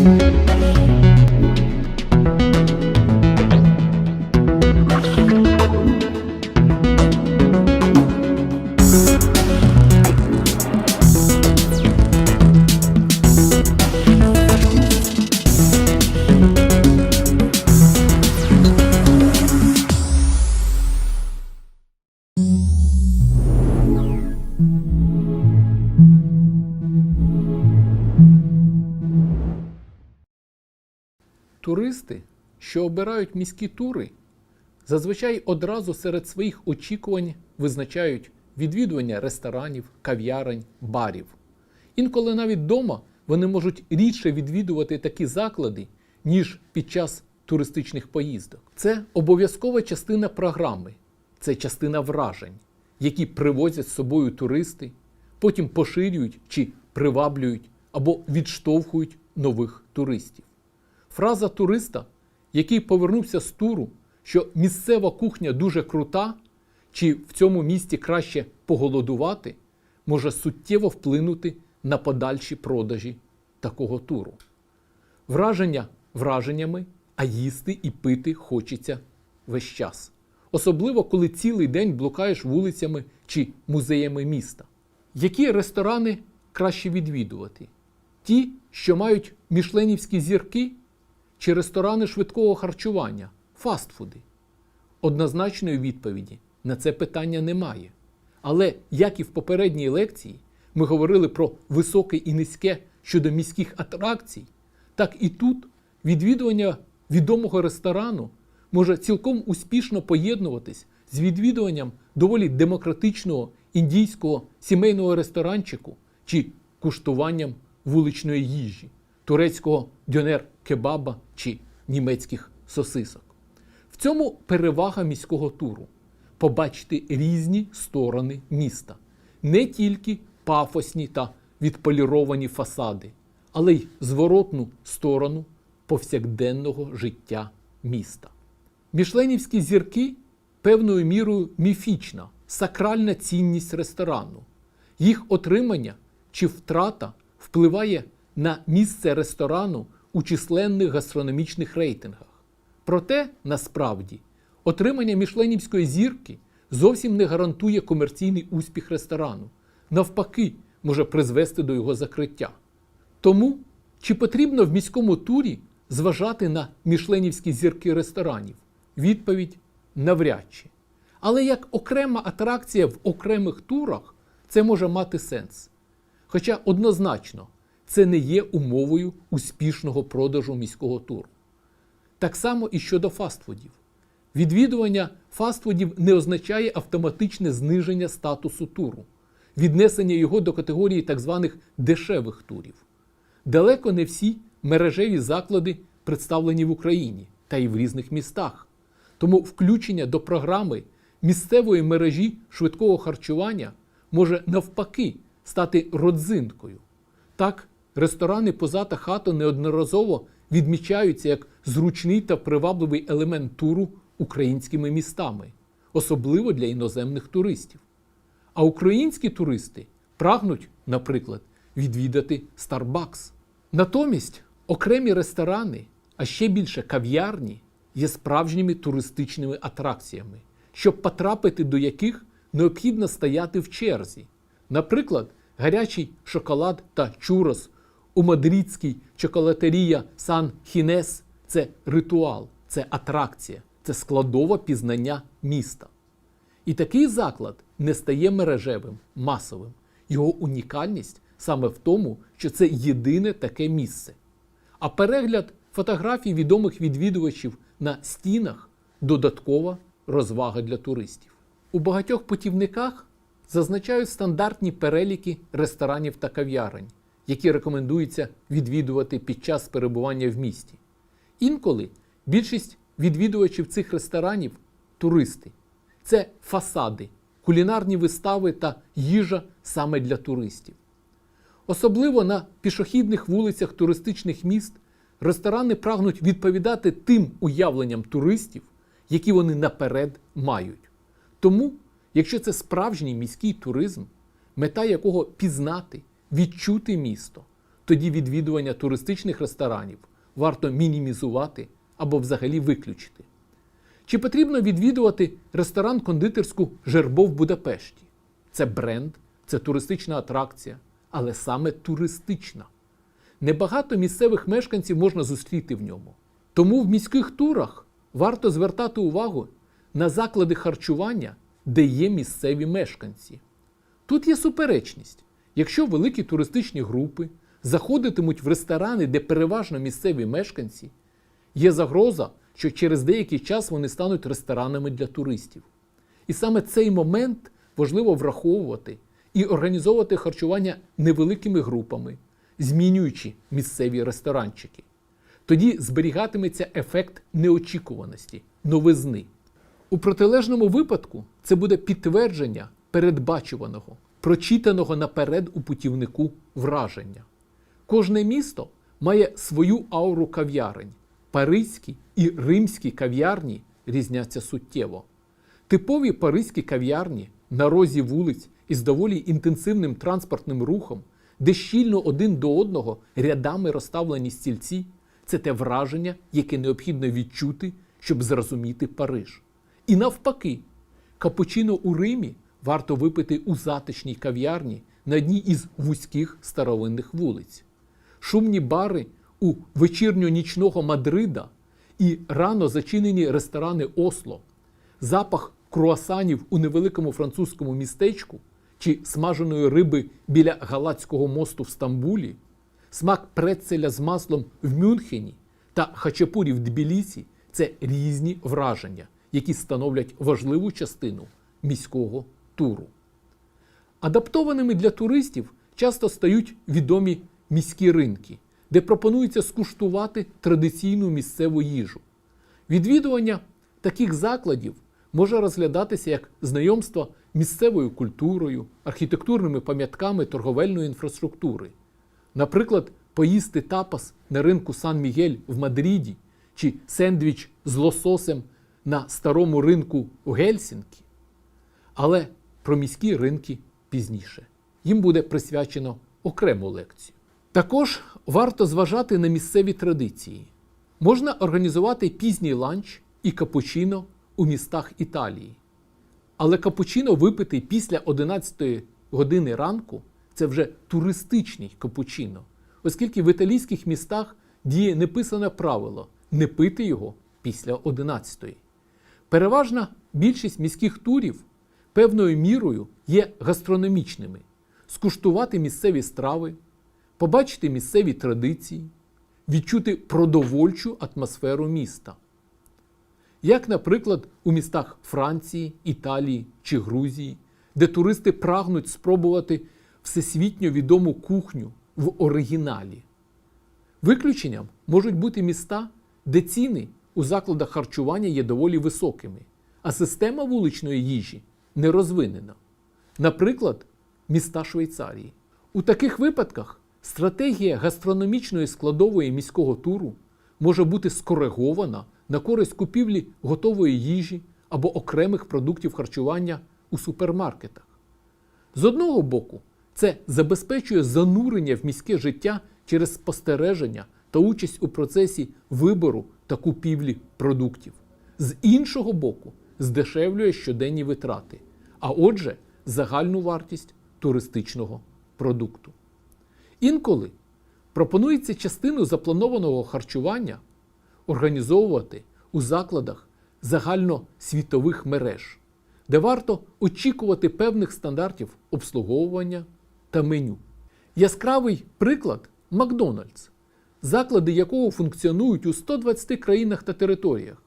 Туристи, що обирають міські тури, зазвичай одразу серед своїх очікувань визначають відвідування ресторанів, кав'ярень, барів. Інколи навіть вдома вони можуть рідше відвідувати такі заклади, ніж під час туристичних поїздок. Це обов'язкова частина програми, це частина вражень, які привозять з собою туристи, потім поширюють чи приваблюють або відштовхують нових туристів. Фраза туриста, який повернувся з туру, що місцева кухня дуже крута, чи в цьому місті краще поголодувати, може суттєво вплинути на подальші продажі такого туру. Враження враженнями, а їсти і пити хочеться весь час. Особливо, коли цілий день блукаєш вулицями чи музеями міста. Які ресторани краще відвідувати? Ті, що мають мішленівські зірки, чи ресторани швидкого харчування, фастфуди? Однозначної відповіді на це питання немає. Але, як і в попередній лекції, ми говорили про високе і низьке щодо міських атракцій, так і тут відвідування відомого ресторану може цілком успішно поєднуватись з відвідуванням доволі демократичного індійського сімейного ресторанчику чи куштуванням вуличної їжі, турецького дьонер-кебаба чи німецьких сосисок. В цьому перевага міського туру побачити різні сторони міста, не тільки пафосні та відполіровані фасади, але й зворотну сторону повсякденного життя міста. Мішленівські зірки певною мірою міфічна, сакральна цінність ресторану. Їх отримання чи втрата впливає на місце ресторану у численних гастрономічних рейтингах. Проте, насправді, отримання мішленівської зірки зовсім не гарантує комерційний успіх ресторану. Навпаки, може призвести до його закриття. Тому, чи потрібно в міському турі зважати на мішленівські зірки ресторанів? Відповідь навряд чи. Але як окрема атракція в окремих турах це може мати сенс. Хоча однозначно це не є умовою успішного продажу міського туру. Так само і щодо фастфудів. Відвідування фастфудів не означає автоматичне зниження статусу туру, віднесення його до категорії так званих дешевих турів. Далеко не всі мережеві заклади представлені в Україні та й в різних містах. Тому включення до програми місцевої мережі швидкого харчування може навпаки стати родзинкою. Так, ресторани поза та хато неодноразово відмічаються як зручний та привабливий елемент туру українськими містами, особливо для іноземних туристів. А українські туристи прагнуть, наприклад, відвідати Starbucks. Натомість окремі ресторани, а ще більше кав'ярні, є справжніми туристичними атракціями, щоб потрапити до яких необхідно стояти в черзі. Наприклад, гарячий шоколад та чурос у мадридській чоколатерія Сан Хінес це ритуал, це атракція, це складове пізнання міста. І такий заклад не стає мережевим, масовим. Його унікальність саме в тому, що це єдине таке місце. А перегляд фотографій відомих відвідувачів на стінах додаткова розвага для туристів. У багатьох путівниках зазначають стандартні переліки ресторанів та кав'ярень, які рекомендується відвідувати під час перебування в місті. Інколи більшість відвідувачів цих ресторанів туристи. Це фасади, кулінарні вистави та їжа саме для туристів. Особливо на пішохідних вулицях туристичних міст ресторани прагнуть відповідати тим уявленням туристів, які вони наперед мають. Тому, якщо це справжній міський туризм, мета якого пізнати, відчути місто, тоді відвідування туристичних ресторанів варто мінімізувати або взагалі виключити. Чи потрібно відвідувати ресторан кондитерську Жербо в Будапешті? Це бренд, це туристична атракція, але саме туристична. Небагато місцевих мешканців можна зустріти в ньому. Тому в міських турах варто звертати увагу на заклади харчування, де є місцеві мешканці. Тут є суперечність. Якщо великі туристичні групи заходитимуть в ресторани, де переважно місцеві мешканці, є загроза, що через деякий час вони стануть ресторанами для туристів. І саме цей момент важливо враховувати і організовувати харчування невеликими групами, змінюючи місцеві ресторанчики. Тоді зберігатиметься ефект неочікуваності, новизни. У протилежному випадку це буде підтвердження передбачуваного, прочитаного наперед у путівнику враження. Кожне місто має свою ауру кав'ярень. Паризькі і римські кав'ярні різняться суттєво. Типові паризькі кав'ярні на розі вулиць із доволі інтенсивним транспортним рухом, де щільно один до одного рядами розставлені стільці, це те враження, яке необхідно відчути, щоб зрозуміти Париж. І навпаки, капучино у Римі варто випити у затишній кав'ярні на одній із вузьких старовинних вулиць. Шумні бари у вечірньо-нічного Мадрида і рано зачинені ресторани Осло, запах круасанів у невеликому французькому містечку чи смаженої риби біля Галацького мосту в Стамбулі, смак прецеля з маслом в Мюнхені та хачапурі в Тбілісі – це різні враження, які становлять важливу частину міського туру. Адаптованими для туристів часто стають відомі міські ринки, де пропонується скуштувати традиційну місцеву їжу. Відвідування таких закладів може розглядатися як знайомство місцевою культурою, архітектурними пам'ятками торговельної інфраструктури. Наприклад, поїсти тапас на ринку Сан-Мігель в Мадриді чи сендвіч з лососем на старому ринку у Гельсінкі. Але про міські ринки пізніше. Їм буде присвячено окрему лекцію. Також варто зважати на місцеві традиції. Можна організувати пізній ланч і капучино у містах Італії. Але капучино випити після 11 години ранку це вже туристичний капучино, оскільки в італійських містах діє неписане правило не пити його після 11. Переважна більшість міських турів певною мірою є гастрономічними, скуштувати місцеві страви, побачити місцеві традиції, відчути продовольчу атмосферу міста. Як, наприклад, у містах Франції, Італії чи Грузії, де туристи прагнуть спробувати всесвітньо відому кухню в оригіналі. Виключенням можуть бути міста, де ціни у закладах харчування є доволі високими, а система вуличної їжі не розвинена. Наприклад, міста Швейцарії. У таких випадках стратегія гастрономічної складової міського туру може бути скоригована на користь купівлі готової їжі або окремих продуктів харчування у супермаркетах. З одного боку, це забезпечує занурення в міське життя через спостереження та участь у процесі вибору та купівлі продуктів. З іншого боку, здешевлює щоденні витрати, а отже, загальну вартість туристичного продукту. Інколи пропонується частину запланованого харчування організовувати у закладах загальносвітових мереж, де варто очікувати певних стандартів обслуговування та меню. Яскравий приклад Макдональдс, заклади якого функціонують у 120 країнах та територіях.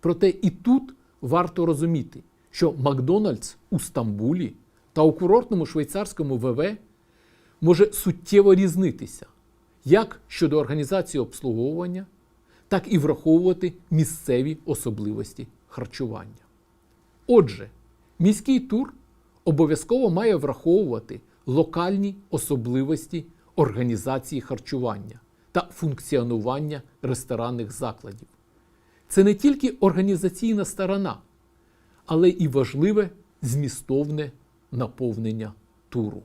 Проте і тут варто розуміти, що Макдональдс у Стамбулі та у курортному швейцарському ВВ може суттєво різнитися як щодо організації обслуговування, так і враховувати місцеві особливості харчування. Отже, міський тур обов'язково має враховувати локальні особливості організації харчування та функціонування ресторанних закладів. Це не тільки організаційна сторона, але і важливе змістовне наповнення туру.